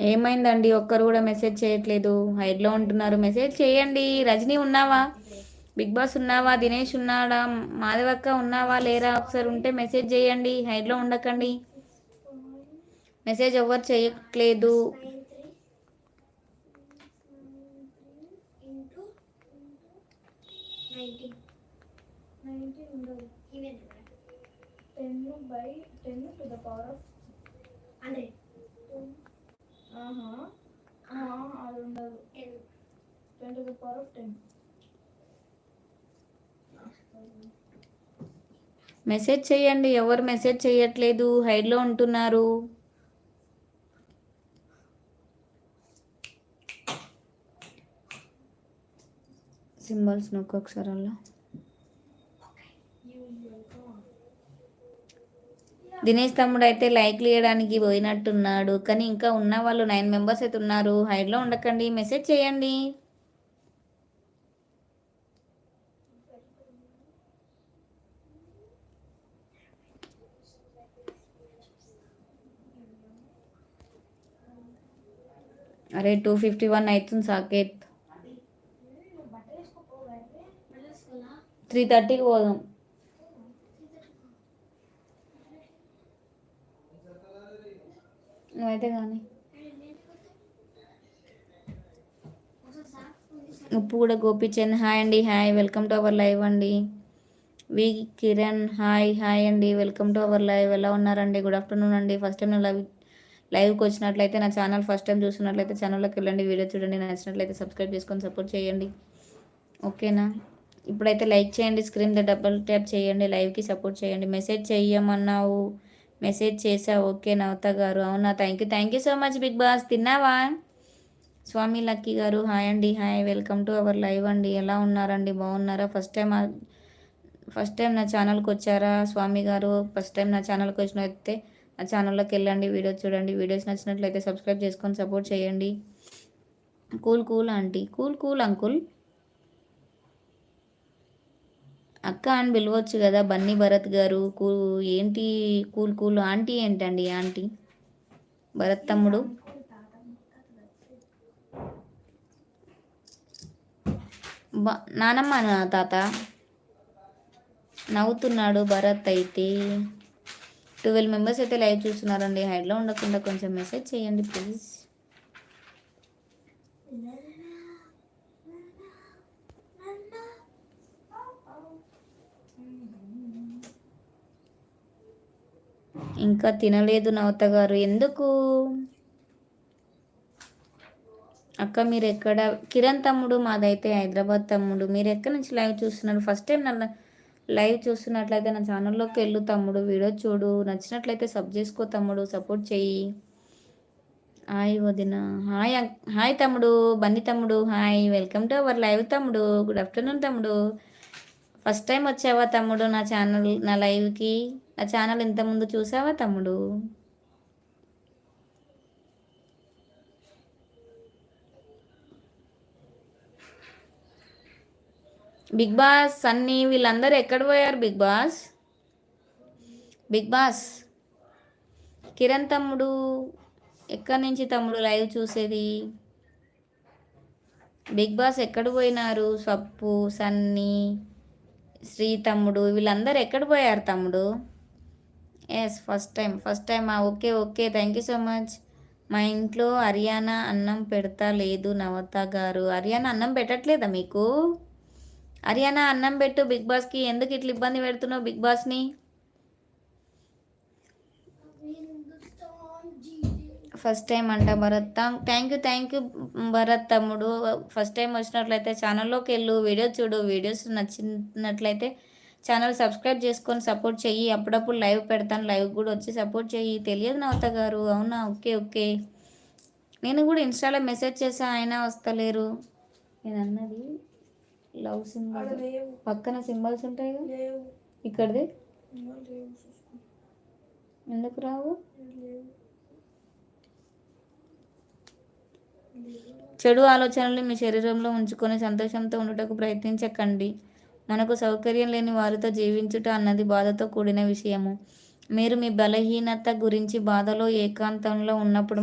ఏమైందండి? ఒక్కరు కూడా మెసేజ్ చేయట్లేదు. హైడ్లో ఉంటున్నారు. మెసేజ్ చేయండి. రజనీ ఉన్నావా? బిగ్ బాస్ ఉన్నావా? దినేష్ ఉన్నాడా? మాధవక్క ఉన్నావా? లేరా? ఒకసారి ఉంటే మెసేజ్ చేయండి. హైడ్లో ఉండకండి. మెసేజ్ ఎవరు చేయట్లేదు. Ten by ten to the power of అది ఉండదు. Ten to the power of ten message చేయండి. ఎవరు మెసేజ్ చేయట్లేదు? హైడ్లో ఉంటున్నారు. సింబల్స్ నొక్కు ఒకసారి అలా. దినేష్ తమ్ముడు అయితే లైక్లు ఇవ్వడానికి పోయినట్టున్నాడు. కానీ ఇంకా ఉన్న వాళ్ళు నైన్ మెంబర్స్ అయితే ఉన్నారు. హైడ్లో ఉండకండి. మెసేజ్ చేయండి. అరే టూ ఫిఫ్టీ వన్ అవుతుంది సాకేత్ త్రీ థర్టీకి పోదాం. నువ్వైతే కానీ ఉప్పు కూడా గోపిచంద్ హాయ్ అండి hi welcome to our live అండి వి కిరణ్ హాయ్ హాయ్ అండి వెల్కమ్ టు అవర్ లైవ్ ఎలా ఉన్నారండి గుడ్ ఆఫ్టర్నూన్ అండి ఫస్ట్ టైం లైవ్ లైవ్కి వచ్చినట్లయితే నా ఛానల్ ఫస్ట్ టైం చూస్తున్నట్లయితే ఛానల్లోకి వెళ్ళండి. వీడియో చూడండి. నచ్చినట్లయితే సబ్స్క్రైబ్ చేసుకొని సపోర్ట్ చేయండి. ఓకేనా ఇప్పుడైతే లైక్ చేయండి. స్క్రీన్ ద డబల్ ట్యాప్ చేయండి. లైవ్కి సపోర్ట్ చేయండి. మెసేజ్ చేయమన్నావు మెసేజ్ చేసా ఓకే నవత గారు. అవునా? Thank you thank you so much Bigg Boss తిన్నావా? స్వామి లక్కీ గారు హాయ్ అండి hi welcome to our live అండి. ఎలా ఉన్నారండి? బాగున్నారా? ఫస్ట్ టైం ఫస్ట్ టైం నా ఛానల్కి వచ్చారా స్వామి గారు? ఫస్ట్ టైం నా ఛానల్కి వచ్చినైతే నా ఛానల్లోకి వెళ్ళండి వీడియో చూడండి. వీడియోస్ నచ్చినట్లయితే సబ్స్క్రైబ్ చేసుకొని సపోర్ట్ చేయండి. Cool cool aunty cool cool uncle అక్క అని పిలవచ్చు కదా బన్నీ భరత్ గారు కూ ఏంటి కూల్ కూల్ ఆంటీ ఏంటండి ఆంటీ? భరత్ తమ్ముడు బా నానమ్మ నా తాత? నవ్వుతున్నాడు భరత్ అయితే. ట్వెల్వ్ మెంబర్స్ అయితే లైవ్ చూస్తున్నారండి. హైడ్లో ఉండకుండా కొంచెం మెసేజ్ చేయండి ప్లీజ్. ఇంకా తినలేదు నవత గారు ఎందుకు? అక్క మీరు ఎక్కడ కిరణ్ తమ్ముడు మాదైతే హైదరాబాద్ తమ్ముడు. మీరు ఎక్కడి నుంచి లైవ్ చూస్తున్నారు? ఫస్ట్ టైం నన్ను లైవ్ చూస్తున్నట్లయితే నా ఛానల్లోకి వెళ్ళు తమ్ముడు. వీడియో చూడు. నచ్చినట్లయితే సబ్ చేసుకో తమ్ముడు. సపోర్ట్ చెయ్యి. హాయ్ వదిన. హాయ్ హాయ్ తమ్ముడు. బన్నీ తమ్ముడు. Hi. Welcome to our live తమ్ముడు. గుడ్ ఆఫ్టర్నూన్ తమ్ముడు. ఫస్ట్ టైం వచ్చావా తమ్ముడు నా ఛానల్ నా లైవ్కి? నా ఛానల్ ఇంతకుముందు చూసావా తమ్ముడు? బిగ్ బాస్ సన్నీ వీళ్ళందరూ ఎక్కడ పోయారు Bigg Boss? Bigg Boss? Kiran తమ్ముడు ఎక్కడి నుంచి తమ్ముడు లైవ్ చూసేది? బిగ్ బాస్ ఎక్కడ పోయినారు? సప్పు సన్నీ శ్రీ తమ్ముడు వీళ్ళందరూ ఎక్కడ పోయారు తమ్ముడు? Yes first time first time okay okay thank you so much మా ఇంట్లో హర్యానా అన్నం పెడతా లేదు నవత గారు. హర్యానా అన్నం పెట్టట్లేదా మీకు? హర్యానా అన్నం పెట్టు బిగ్ బాస్కి ఎందుకు ఇట్లా ఇబ్బంది పెడుతున్నావు బిగ్ బాస్ని ఫస్ట్ టైం అంట Bharat. Thank you thank you Bharat తమ్ముడు. ఫస్ట్ టైం వచ్చినట్లయితే ఛానల్లోకి వెళ్ళు. వీడియో చూడు. వీడియోస్ నచ్చినట్లయితే ఛానల్ సబ్స్క్రైబ్ చేసుకొని సపోర్ట్ చెయ్యి. అప్పుడప్పుడు లైవ్ పెడతాను. లైవ్ కూడా వచ్చి సపోర్ట్ చెయ్యి. తెలియదు నవత గారు. అవునా? Okay okay. నేను కూడా ఇన్స్టాలో మెసేజ్ చేసా. అయినా వస్తలేరు. నేను అన్నది లవ్ సింబల్. పక్కన సింబల్స్ ఉంటాయి కదా? ఇక్కడది? ఎందుకు రావు? చెడు ఆలోచనలు మీ శరీరంలో ఉంచుకొని సంతోషంతో ఉండటకు ప్రయత్నించకండి. మనకు సౌకర్యం లేని వారితో జీవించుట అన్నది బాధతో కూడిన విషయము. మీరు మీ బలహీనత గురించి బాధలో ఏకాంతంలో ఉన్నప్పుడు